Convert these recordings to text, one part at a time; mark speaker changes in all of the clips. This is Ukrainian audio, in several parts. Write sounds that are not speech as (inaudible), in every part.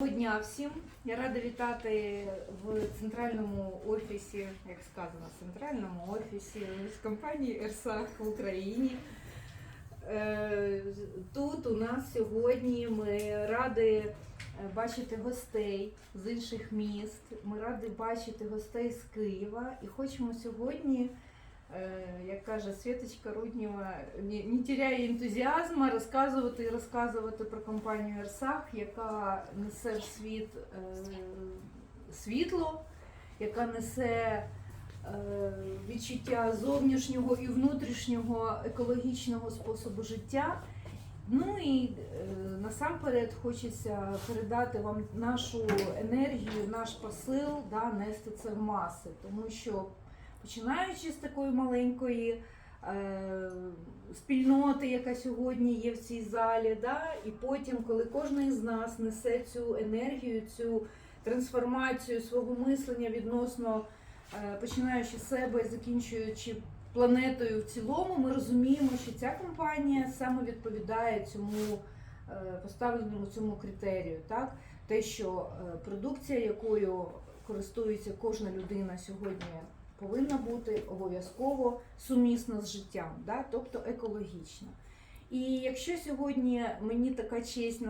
Speaker 1: Доброго дня всім. Я рада вітати в центральному офісі, як сказано, центральному офісі з компанії Ерсах в Україні. Е, Тут у нас сьогодні ми раді е, бачити гостей з інших міст. Ми раді бачити гостей з Києва і хочемо сьогодні, як каже Світочка Руднєва, не, теряє ентузіазму, розказувати і розказувати про компанію Ерсах, яка несе в світ е, світло, яка несе е, відчуття зовнішнього і внутрішнього екологічного способу життя. Ну і е, насамперед хочеться передати вам нашу енергію, наш посил, да, нести це в маси, тому що починаючи з такої маленької е, спільноти, яка сьогодні є в цій залі, да, і потім, коли кожен із нас несе цю енергію, цю трансформацію свого мислення відносно е, починаючи з себе і закінчуючи планетою в цілому, ми розуміємо, що ця компанія саме відповідає цьому е, поставленому цьому критерію. Так? Те, що е, продукція, якою користується кожна людина сьогодні, повинна бути обов'язково сумісна з життям, да? тобто екологічна. І якщо сьогодні мені така честь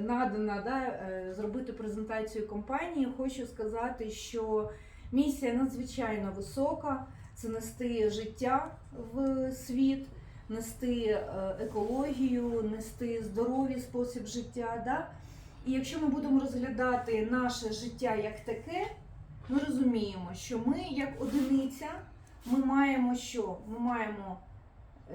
Speaker 1: надана да, е, зробити презентацію компанії, хочу сказати, що місія надзвичайно висока це нести життя в світ, нести е, екологію, нести здоровий спосіб життя. Да? І якщо ми будемо розглядати наше життя як таке, ми розуміємо, що ми як одиниця, ми маємо що? Ми маємо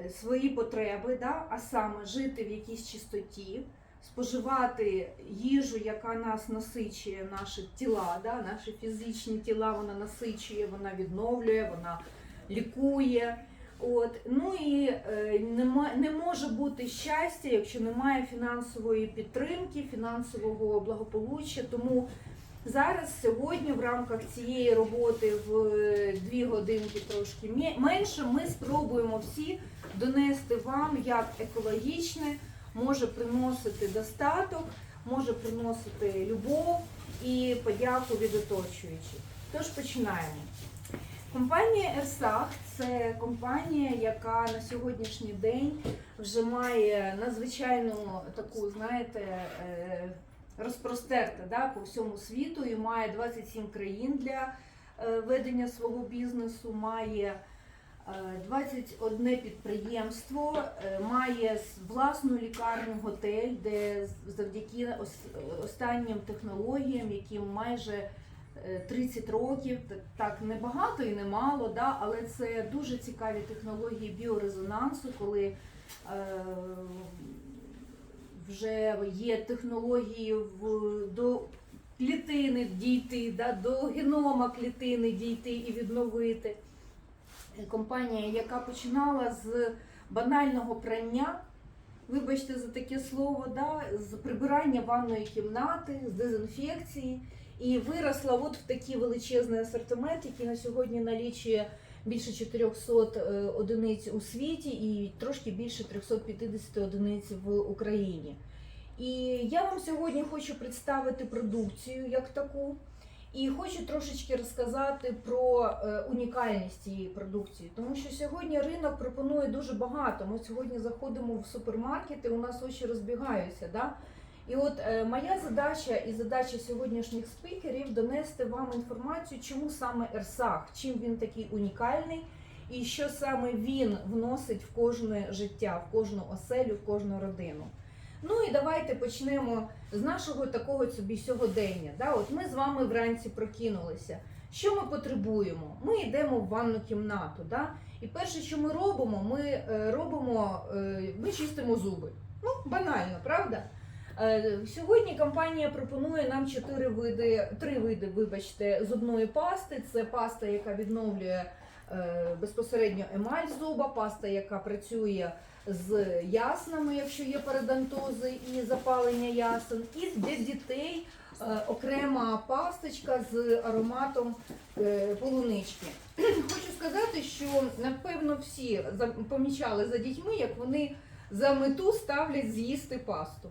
Speaker 1: е, свої потреби, да? а саме жити в якійсь чистоті, споживати їжу, яка нас насичує, наші тіла, да? наші фізичні тіла, вона насичує, вона відновлює, вона лікує. От. Ну і е, не може бути щастя, якщо немає фінансової підтримки, фінансового благополуччя. Тому зараз, сьогодні, в рамках цієї роботи в е, дві годинки трошки менше, ми спробуємо всі донести вам, як екологічне може приносити достаток, може приносити любов і подяку від оточуючих. Тож починаємо. Компанія Ерсах це компанія, яка на сьогоднішній день вже має надзвичайну таку, знаєте, е, розпростерта да, по всьому світу і має 27 країн для е, ведення свого бізнесу, має е, 21 підприємство, е, має власну лікарню, готель, де завдяки останнім технологіям, яким майже е, 30 років, так не багато і не мало, да, але це дуже цікаві технології біорезонансу, коли е, вже є технології в, до клітини дійти, да, до генома клітини дійти і відновити. Компанія, яка починала з банального прання, вибачте за таке слово, да, з прибирання ванної кімнати, з дезінфекції, і виросла от в такий величезний асортимент, який на сьогодні налічує більше 400 е, одиниць у світі і трошки більше 350 одиниць в Україні. І я вам сьогодні хочу представити продукцію як таку. І хочу трошечки розказати про е, унікальність цієї продукції, тому що сьогодні ринок пропонує дуже багато. Ми сьогодні заходимо в супермаркети, у нас очі розбігаються. Да? І от е, моя задача і задача сьогоднішніх спікерів донести вам інформацію, чому саме Ерсах, чим він такий унікальний, і що саме він вносить в кожне життя, в кожну оселю, в кожну родину. Ну і давайте почнемо з нашого такого собі сьогодення. Да? От ми з вами вранці прокинулися. Що ми потребуємо? Ми йдемо в ванну кімнату. Да? І перше, що ми робимо, ми е, робимо, е, ми чистимо зуби. Ну, банально, правда? Е, Сьогодні компанія пропонує нам чотири види, три види, вибачте, зубної пасти. Це паста, яка відновлює е, безпосередньо емаль зуба, паста, яка працює з яснами, якщо є парадонтози і запалення ясен, і для дітей е, окрема пасточка з ароматом полунички. (clears throat) Хочу сказати, що напевно всі помічали за дітьми, як вони за мету ставлять з'їсти пасту.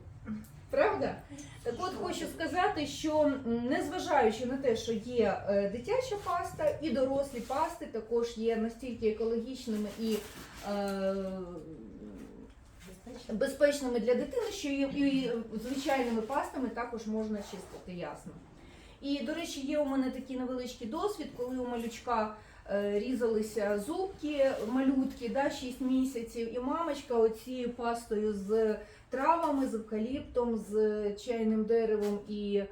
Speaker 1: Правда? Так от хочу сказати, що незважаючи на те, що є е, дитяча паста і дорослі пасти також є настільки екологічними і е, безпечними для дитини, що і, і звичайними пастами також можна чистити ясно. І, до речі, є у мене такий невеличкий досвід, коли у малючка е, різалися зубки, малютки, да, 6 місяців, і мамочка оцією пастою з травами, з евкаліптом, з чайним деревом і е,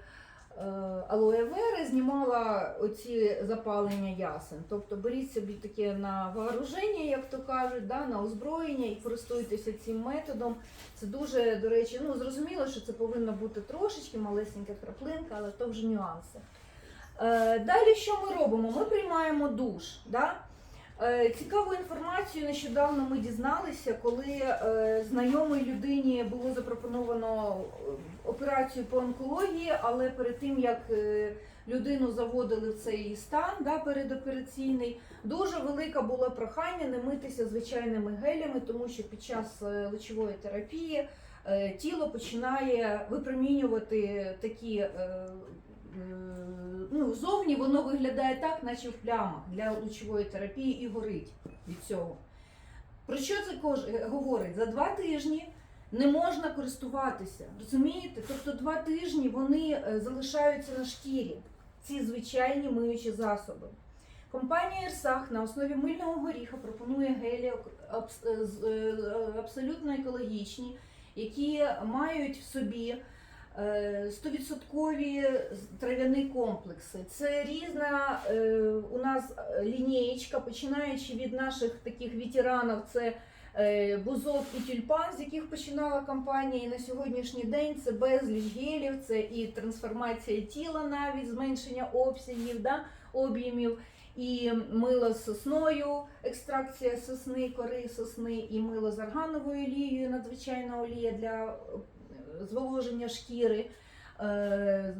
Speaker 1: алоe вери знімала оці запалення ясен. Тобто беріть собі таке на вооруження, як то кажуть, да, на озброєння і користуйтеся цим методом. Це дуже, до речі, ну зрозуміло, що це повинно бути трошечки малесенька краплинка, але то вже нюанси. Е, далі що ми робимо? Ми приймаємо душ. Да? Е, Цікаву інформацію нещодавно ми дізналися, коли е, знайомій людині було запропоновано е, операцію по онкології, але перед тим як людину заводили в цей стан да, передопераційний, дуже велике було прохання не митися звичайними гелями, тому що під час лучової терапії тіло починає випромінювати такі. Е, е, Ну, зовні воно виглядає так, наче в плямах для лучової терапії і горить від цього. Про що це говорить? За два тижні не можна користуватися. Розумієте? Тобто два тижні вони е, залишаються на шкірі, ці звичайні миючі засоби. Компанія Ерсах на основі мильного горіха пропонує гелі е, абсолютно екологічні, які мають в собі е, 100% трав'яні комплекси. Це різна е, у нас лінієчка, починаючи від наших таких ветеранів, це е, бузок і тюльпан, з яких починала компанія. І на сьогоднішній день це безліч гелів, це і трансформація тіла, навіть зменшення обсягів, да, об'ємів. І мило з сосною, екстракція сосни, кори сосни, і мило з органовою олією, надзвичайна олія для е, зволоження шкіри, е,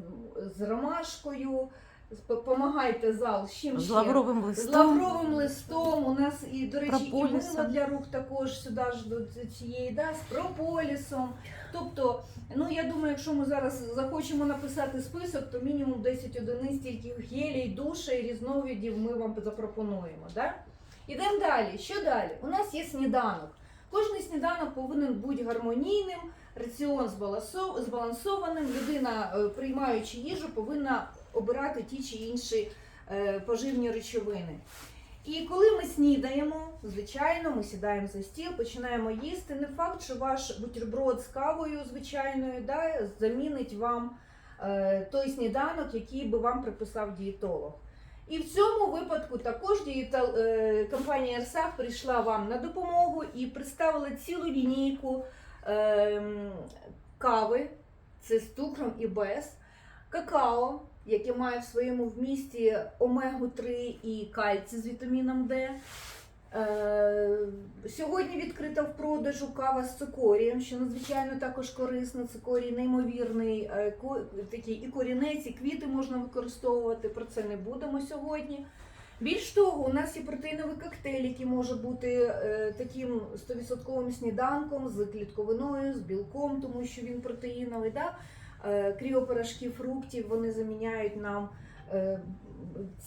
Speaker 1: з ромашкою. З- Помагайте зал з чим
Speaker 2: З лавровим
Speaker 1: З
Speaker 2: листом.
Speaker 1: лавровим листом у нас і, до речі, і
Speaker 2: Прополісом.
Speaker 1: мило для рук також сюди ж до цієї, да, з прополісом. Тобто, ну я думаю, якщо ми зараз захочемо написати список, то мінімум 10 одиниць тільки гелій, душей, різновидів ми вам запропонуємо. Да? Ідемо далі. Що далі? У нас є сніданок. Кожний сніданок повинен бути гармонійним, раціон збалансованим. Людина, е, приймаючи їжу, повинна обирати ті чи інші е, поживні речовини. І коли ми снідаємо, звичайно, ми сідаємо за стіл, починаємо їсти. Не факт, що ваш бутерброд з кавою звичайною да, замінить вам е, той сніданок, який би вам приписав дієтолог. І в цьому випадку також компанія Ерсах прийшла вам на допомогу і представила цілу лінійку кави, це з цукром і без, какао, яке має в своєму вмісті омегу-3 і кальцій з вітаміном Д. Е, Сьогодні відкрита в продажу кава з цикорієм, що надзвичайно також корисно. Цикорій неймовірний, е, такий і корінець, і квіти можна використовувати. Про це не будемо сьогодні. Більш того, у нас є протеїновий коктейль, який може бути е, таким 100% сніданком з клітковиною, з білком, тому що він протеїновий. Да? Е, кріопорошки фруктів вони заміняють нам е,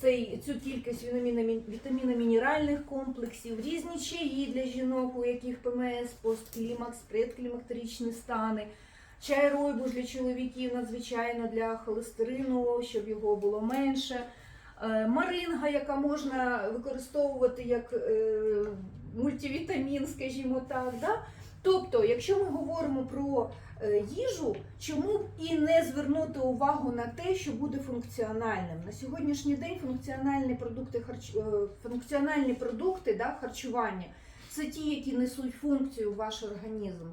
Speaker 1: цей, цю кількість вітаміно- вітаміно-мінеральних комплексів, різні чаї для жінок, у яких ПМС, постклімакс, предклімактеричні стани. Чай ройбуш для чоловіків надзвичайно для холестерину, щоб його було менше. Е, Маринга, яка можна використовувати як е, мультивітамін, скажімо так. Да? Тобто, якщо ми говоримо про е, їжу, чому б і не звернути увагу на те, що буде функціональним? На сьогоднішній день функціональні продукти харч... функціональні продукти да, харчування це ті, які несуть функцію в ваш організм.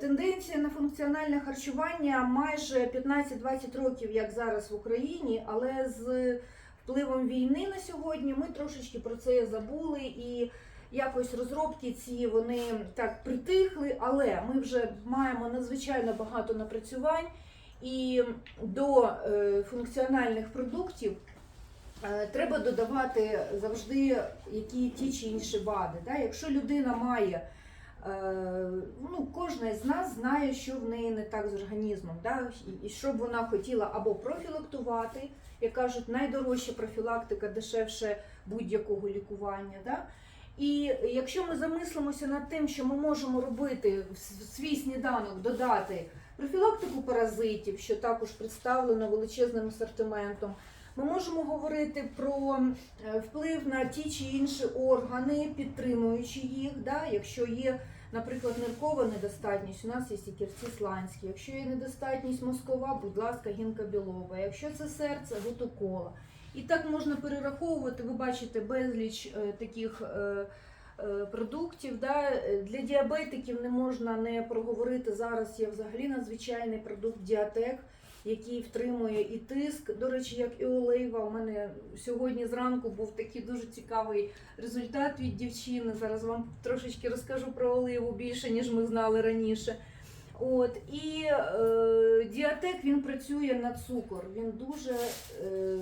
Speaker 1: Тенденція на функціональне харчування майже 15-20 років, як зараз в Україні, але з впливом війни на сьогодні ми трошечки про це забули і якось розробки ці вони так притихли, але ми вже маємо надзвичайно багато напрацювань і до е, функціональних продуктів. е, Треба додавати завжди які ті чи інші БАДи. Да? Якщо людина має Е, ну, кожна з нас знає, що в неї не так з організмом, і, і що б вона хотіла або профілактувати, як кажуть, найдорожча профілактика дешевше будь-якого лікування. Да? І якщо ми замислимося над тим, що ми можемо робити в свій сніданок, додати профілактику паразитів, що також представлено величезним асортиментом, ми можемо говорити про е, вплив на ті чи інші органи, підтримуючи їх. Да? Якщо є, наприклад, ниркова недостатність, у нас є сікерці сланські. Якщо є недостатність мозкова, будь ласка, гінка білова. Якщо це серце, гутокола. І так можна перераховувати. Ви бачите безліч е, таких. е, е, Продуктів да для діабетиків не можна не проговорити зараз. Є взагалі надзвичайний продукт діатек, який втримує і тиск. До речі, як і олейва. У мене сьогодні зранку був такий дуже цікавий результат від дівчини. Зараз вам трошечки розкажу про оливу більше, ніж ми знали раніше. От і е, діатек він працює на цукор. Він дуже е,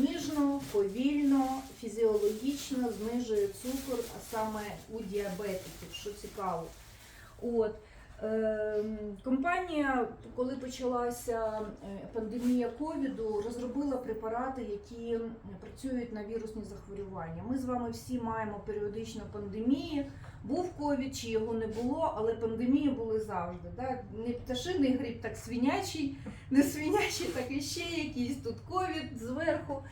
Speaker 1: ніжно, повільно, фізіологічно знижує цукор, а саме у діабетиків, що цікаво. От. Е, компанія, коли почалася е, пандемія ковіду, розробила препарати, які працюють на вірусні захворювання. Ми з вами всі маємо періодично пандемії. Був ковід чи його не було, але пандемії були завжди. Да? Не пташиний гриб, так свинячий, не свинячий, так і ще якийсь тут ковід зверху.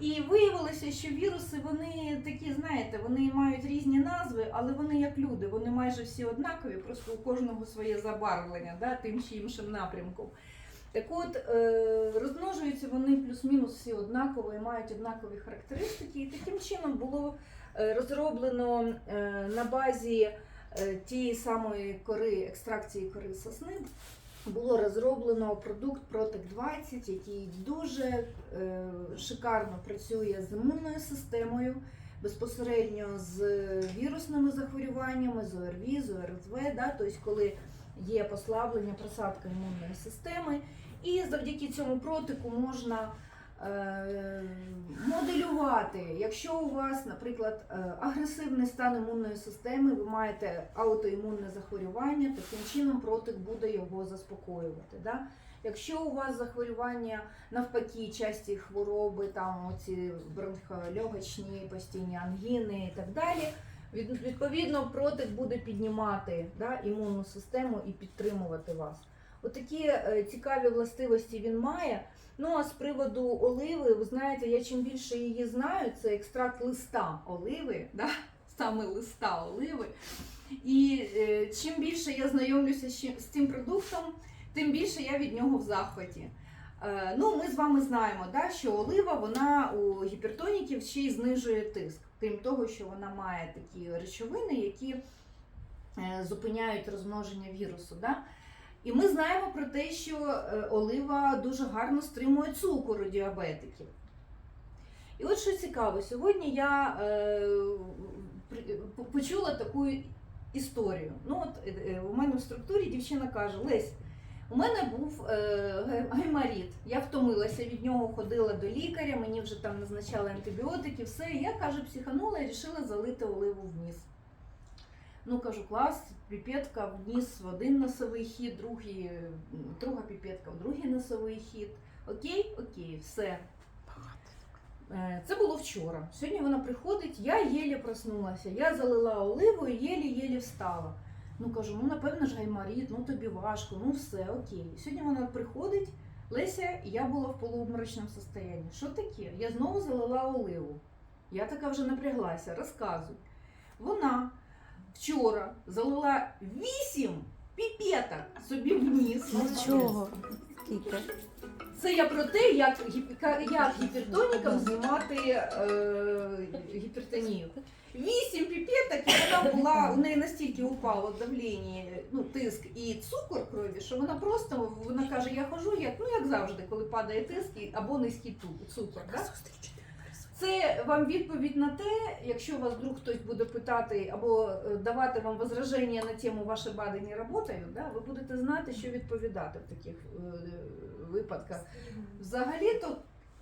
Speaker 1: І виявилося, що віруси вони такі, знаєте, вони мають різні назви, але вони як люди, вони майже всі однакові, просто у кожного своє забарвлення, да, тим чи іншим напрямком. Так от, е, розмножуються вони плюс-мінус всі однаково і мають однакові характеристики. І таким чином було е, розроблено е, на базі тієї самої кори, екстракції кори сосни, було розроблено продукт Протек 20, який дуже е, шикарно працює з імунною системою, безпосередньо з вірусними захворюваннями, з ОРВІ, з ОРВ, да, тобто коли є послаблення, просадка імунної системи. І завдяки цьому протику можна моделювати, якщо у вас, наприклад, е, агресивний стан імунної системи, ви маєте аутоімунне захворювання, таким чином протик буде його заспокоювати. Да? Якщо у вас захворювання навпаки, часті хвороби, там оці бронхольогочні, постійні ангіни і так далі. від- Відповідно, протик буде піднімати да, імунну систему і підтримувати вас. Отакі е, цікаві властивості він має. Ну а з приводу оливи, ви знаєте, я чим більше її знаю, це екстракт листа оливи, да? саме листа оливи. І е, чим більше я знайомлюся з цим продуктом, тим більше я від нього в захваті. Е, ну, ми з вами знаємо, да, що олива вона у гіпертоніків ще й знижує тиск, крім того, що вона має такі речовини, які е, зупиняють розмноження вірусу. Да? І ми знаємо про те, що е, олива дуже гарно стримує цукор у діабетиків. І от що цікаво, сьогодні я е, почула таку історію. Ну, от е, у мене в структурі дівчина каже: Лесь, у мене був гайморіт. Я втомилася від нього, ходила до лікаря, мені вже там назначали антибіотики, все. Я каже, психанула і вирішила залити оливу в ніс. Ну, кажу, клас, піпетка вніс в один носовий хід, другий, друга піпетка в другий носовий хід. Окей, окей, все. Е, Це було вчора. Сьогодні вона приходить, я єлі проснулася, я залила оливу і єлі-єлі встала. Ну кажу, ну напевно ж гайморіт, ну тобі важко, ну все, окей. Сьогодні вона приходить, Леся, я була в полуобморочному состоянні. Що таке? Я знову залила оливу. Я така вже напряглася, розказуй. Вона вчора залила вісім піпеток собі вниз.
Speaker 2: Нічого.
Speaker 1: Це я про те, як, гіп- як гіпертонікам знімати е, гіпертонію. Вісім піпеток, і вона була, у неї настільки упало давлення, ну, тиск і цукор крові, що вона просто вона каже, я хожу, як, ну як завжди, коли падає тиск і- або низький ту- цукор. Да? Це вам відповідь на те, якщо вас вдруг хтось буде питати або е, давати вам возраження на тему бади не працюють, да, ви будете знати, що відповідати в таких е, випадках. Взагалі-то,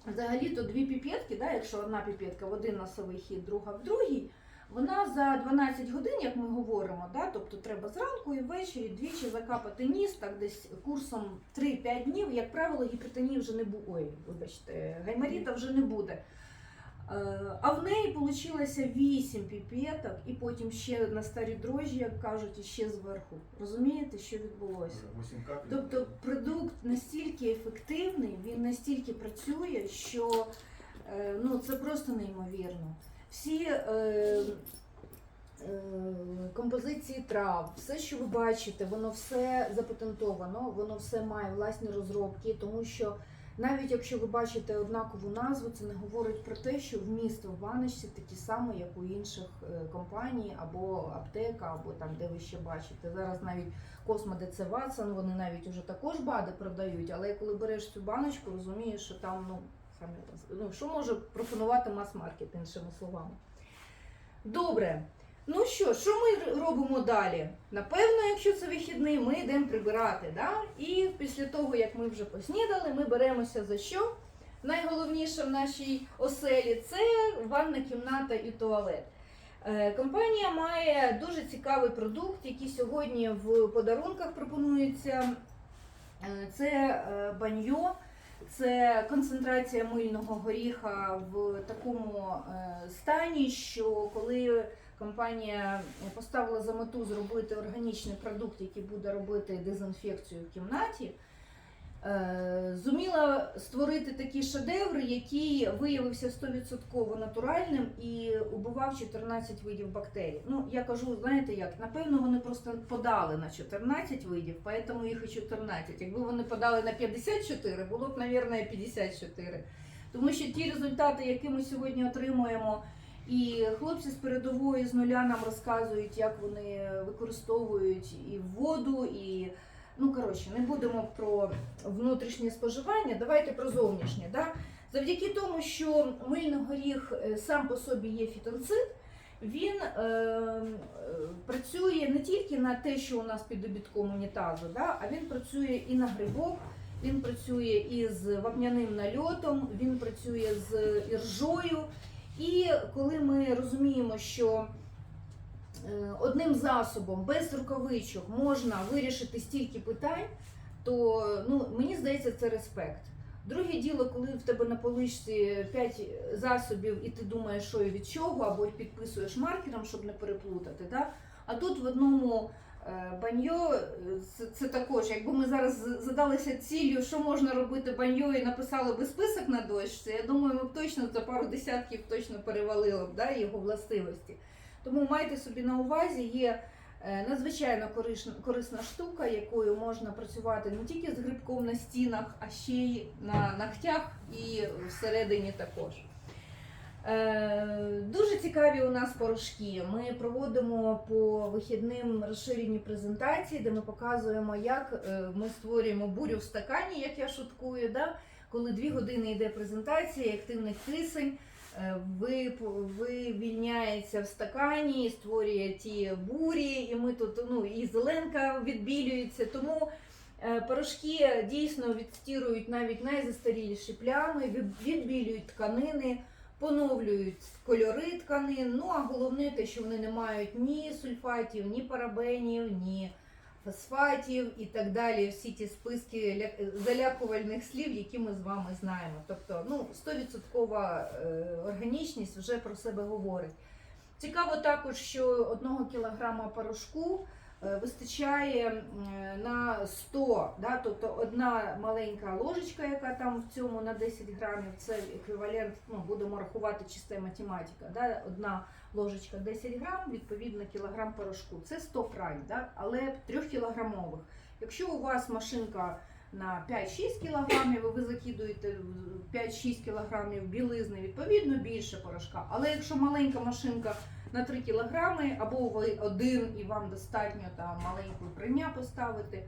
Speaker 1: взагалі-то дві піпетки, да, якщо одна піпетка в один носовий хід, друга в другий, Вона за 12 годин, як ми говоримо, да, тобто треба зранку і ввечері двічі закапати ніс, так десь курсом 3-5 днів, як правило, гіпертонії вже не буде. Ой, вибачте, гайморіта вже не буде. Е, А в неї вийшло 8 піпеток, і потім ще на старі дрожжі, як кажуть, і ще зверху. Розумієте, що відбулося? Тобто продукт настільки ефективний, він настільки працює, що е, ну, це просто неймовірно. Всі е, е, композиції трав, все, що ви бачите, воно все запатентовано, воно все має власні розробки, тому що навіть якщо ви бачите однакову назву, це не говорить про те, що вміст в баночці такі самі, як у інших е, компаній, або аптека, або там, де ви ще бачите. Зараз навіть Космо ДЦ Ватсон, вони навіть уже також БАДи продають, але коли береш цю баночку, розумієш, що там ну, самі, ну що може пропонувати мас-маркет, іншими словами. Добре. Ну що, що ми робимо далі? Напевно, якщо це вихідний, ми йдемо прибирати. Да? І після того, як ми вже поснідали, ми беремося за що? Найголовніше в нашій оселі це ванна кімната і туалет. Е, Компанія має дуже цікавий продукт, який сьогодні в подарунках пропонується. Е, Це е, баньо, це концентрація мильного горіха в такому стані, що коли компанія поставила за мету зробити органічний продукт, який буде робити дезінфекцію в кімнаті, е, зуміла створити такий шедевр, який виявився 100% натуральним і убивав 14 видів бактерій. Ну, я кажу, знаєте як, напевно, вони просто подали на 14 видів, поэтому їх і 14. Якби вони подали на 54, було б, мабуть, 54. Тому що ті результати, які ми сьогодні отримуємо, і хлопці з передової з нуля нам розказують, як вони використовують і воду, і ну коротше, не будемо про внутрішнє споживання, давайте про зовнішнє. Да? Завдяки тому, що мильний горіх е, сам по собі є фітонцид, він е, е, працює не тільки на те, що у нас під обідком унітазу, да? а він працює і на грибок, він працює із вапняним нальотом, він працює з іржою. І коли ми розуміємо, що е, одним засобом без рукавичок можна вирішити стільки питань, то ну, мені здається, це респект. Друге діло, коли в тебе на поличці 5 засобів, і ти думаєш, що і від чого, або підписуєш маркером, щоб не переплутати. Да? А тут в одному баньо е, це, також, якби ми зараз задалися ціллю, що можна робити баньо і написали би список на дошці, я думаю, ми б точно за пару десятків точно перевалили б да, його властивості. Тому майте собі на увазі, є е, надзвичайно корисна, корисна штука, якою можна працювати не тільки з грибком на стінах, а ще й на ногтях і всередині також. Е, Дуже цікаві у нас порошки. Ми проводимо по вихідним розширені презентації, де ми показуємо, як е, ми створюємо бурю в стакані, як я шуткую. Да? Коли дві години йде презентація, і активний кисень е, вивільняється в стакані, створює ті бурі, і ми тут ну, і зеленка відбілюється. Тому порошки дійсно відстірують навіть найзастаріліші плями, відбілюють тканини поновлюють кольори тканин. Ну а головне те, що вони не мають ні сульфатів, ні парабенів, ні фосфатів і так далі. Всі ті списки залякувальних слів, які ми з вами знаємо. Тобто, ну, 100% е, органічність вже про себе говорить. Цікаво також, що одного кілограма порошку вистачає на 100, да? тобто одна маленька ложечка, яка там в цьому на 10 грамів, це еквівалент, ну, будемо рахувати чиста математика, да? одна ложечка 10 грам, відповідно кілограм порошку. Це 100 прань, да? але 3 кілограмових. Якщо у вас машинка на 5-6 кілограмів, ви закидуєте в 5-6 кілограмів білизни, відповідно більше порошка. Але якщо маленька машинка на 3 кілограми, або ви один і вам достатньо там маленьку прання поставити,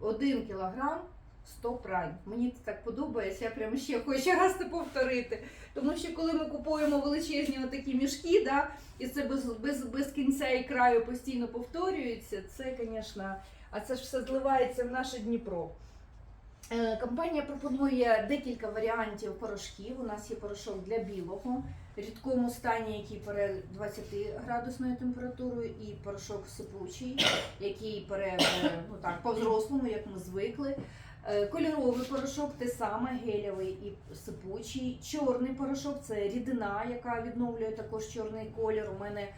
Speaker 1: 1 кілограм 100 прань. Мені це так подобається, я прямо ще хочу (laughs) раз це повторити. Тому що коли ми купуємо величезні отакі мішки, да, і це без, без, без кінця і краю постійно повторюється, це, звісно, а це ж все зливається в наше Дніпро. Е, Компанія пропонує декілька варіантів порошків. У нас є порошок для білого, рідкому стані, який пере 20 градусною температурою, і порошок сипучий, який пере е, ну так, по-взрослому, як ми звикли. Е, Кольоровий порошок те саме, гелєвий і сипучий. Чорний порошок це рідина, яка відновлює також чорний колір. У мене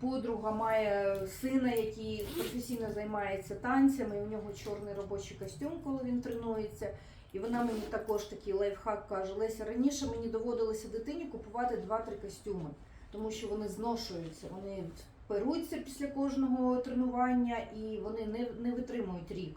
Speaker 1: подруга має сина, який професійно займається танцями. і У нього чорний робочий костюм, коли він тренується. І вона мені також такий лайфхак каже: Леся, раніше мені доводилося дитині купувати 2-3 костюми, тому що вони зношуються, вони перуться після кожного тренування і вони не, не витримують рік.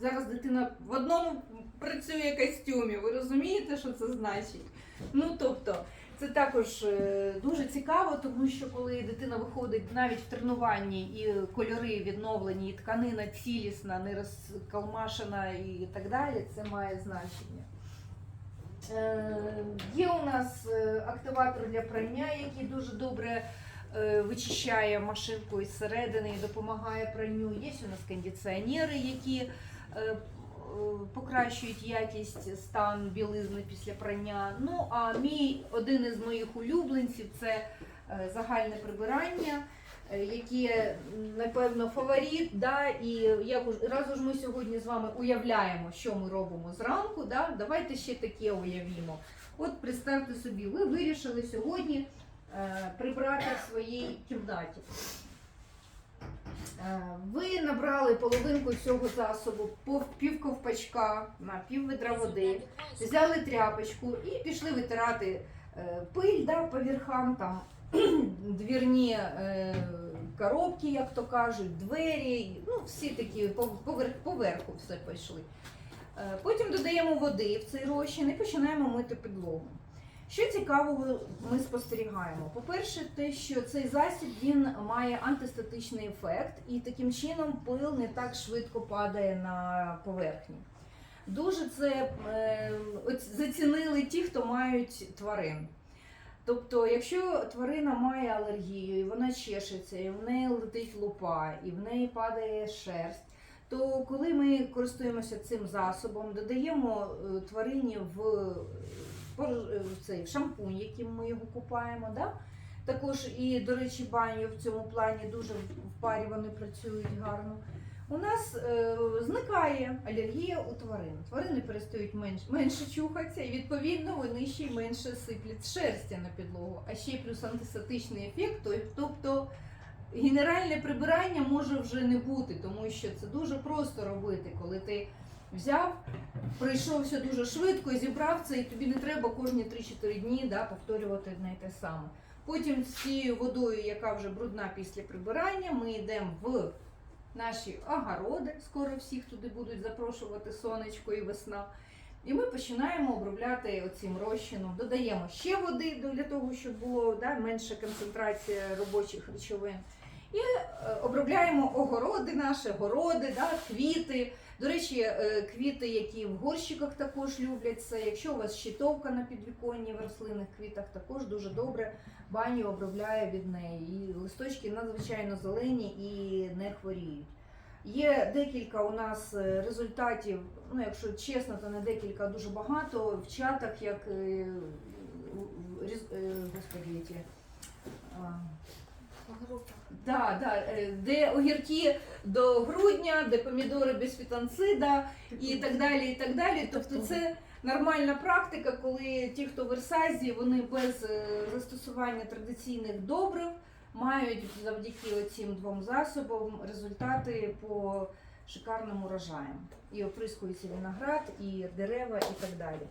Speaker 1: Зараз дитина в одному працює костюмі. Ви розумієте, що це значить? Ну тобто, це також е, дуже цікаво, тому що коли дитина виходить навіть в тренуванні і кольори відновлені, і тканина цілісна, не розкалмашена і так далі, це має значення. Е, Є у нас е, активатор для прання, який дуже добре вичищає машинку із середини і допомагає пранню. Є у нас кондиціонери, які покращують якість стан білизни після прання. Ну а мій один із моїх улюбленців це е, загальне прибирання. е, Яке напевно фаворит, да, і як уж- раз уж ми сьогодні з вами уявляємо, що ми робимо зранку, да, давайте ще таке уявімо. От представте собі, ви вирішили сьогодні е, прибрати в своїй кімнаті. Е, Ви набрали половинку цього засобу, пів ковпачка на пів ведра води, взяли тряпочку і пішли витирати е, пиль да, по верхам, там, (clears throat) двірні е, коробки, як то кажуть, двері, ну, всі такі поверх, поверху все пішли. Потім додаємо води в цей розчин і починаємо мити підлогу. Що цікавого ми спостерігаємо? По-перше, те, що цей засіб він має антистатичний ефект, і таким чином пил не так швидко падає на поверхні. Дуже це е, зацінили ті, хто мають тварин. Тобто, якщо тварина має алергію, і вона чешеться, і в неї летить лупа, і в неї падає шерсть, то коли ми користуємося цим засобом, додаємо е, тварині в, цей в шампунь, яким ми його купаємо, да? також і, до речі, баню в цьому плані дуже в парі вони працюють гарно. У нас е, зникає алергія у тварин. Тварини перестають менш, менше чухатися, і відповідно вони ще й менше сиплять шерстя на підлогу, а ще й плюс антисептичний ефект, тобто генеральне прибирання може вже не бути, тому що це дуже просто робити, коли ти взяв, пройшовся дуже швидко, зібрав це, і тобі не треба кожні 3-4 дні да, повторювати одне те саме. Потім з цією водою, яка вже брудна після прибирання, ми йдемо в наші огороди. Скоро всіх туди будуть запрошувати сонечко і весна. І ми починаємо обробляти оцим розчином. Додаємо ще води для того, щоб було да, менша концентрація робочих речовин. І е, обробляємо огороди наші, городи, да, квіти. До речі, е, квіти, які в горщиках також люблять це. Якщо у вас щитовка на підвіконні в рослинних квітах, також дуже добре баню обробляє від неї. І листочки надзвичайно зелені і не хворіють. Є декілька у нас е, результатів, ну якщо чесно, то не декілька, а дуже багато в чатах, як е, господи, Да, да, е, де огірки до грудня, де помідори без фітонцида і так далі. і так далі. Тобто це нормальна практика, коли ті, хто в Ерсазі, вони без е, застосування традиційних добрив мають завдяки цим двом засобам результати по шикарним урожаям. І оприскується виноград, і дерева, і так далі.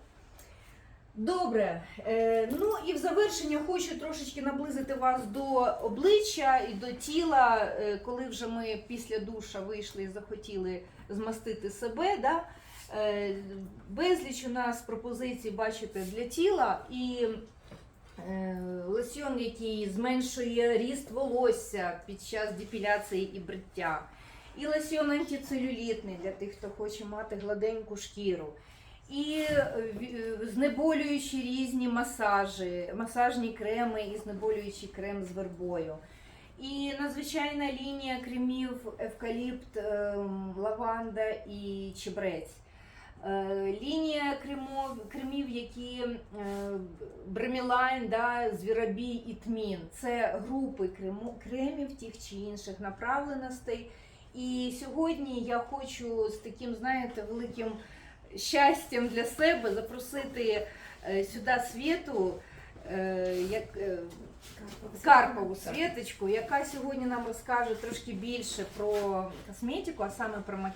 Speaker 1: Добре, е, ну і в завершення хочу трошечки наблизити вас до обличчя і до тіла, е, коли вже ми після душа вийшли і захотіли змастити себе. Да? Е, безліч у нас пропозицій бачите для тіла і лосьон, який зменшує ріст волосся під час депіляції і бриття. І лосьон антицелюлітний для тих, хто хоче мати гладеньку шкіру і е, е, знеболюючі різні масажі, масажні креми і знеболюючий крем з вербою. І надзвичайна лінія кремів евкаліпт, ем, лаванда і чебрець. Е, Лінія кремов, кремів, які е, бремілайн, да, звіробій і тмін. Це групи крему, кремів тих чи інших направленостей. І сьогодні я хочу з таким, знаєте, великим щастям для себе запросити е, сюди світу, е, як, е, Карпову Світочку, яка сьогодні нам розкаже трошки більше про косметику, а саме про макіяж.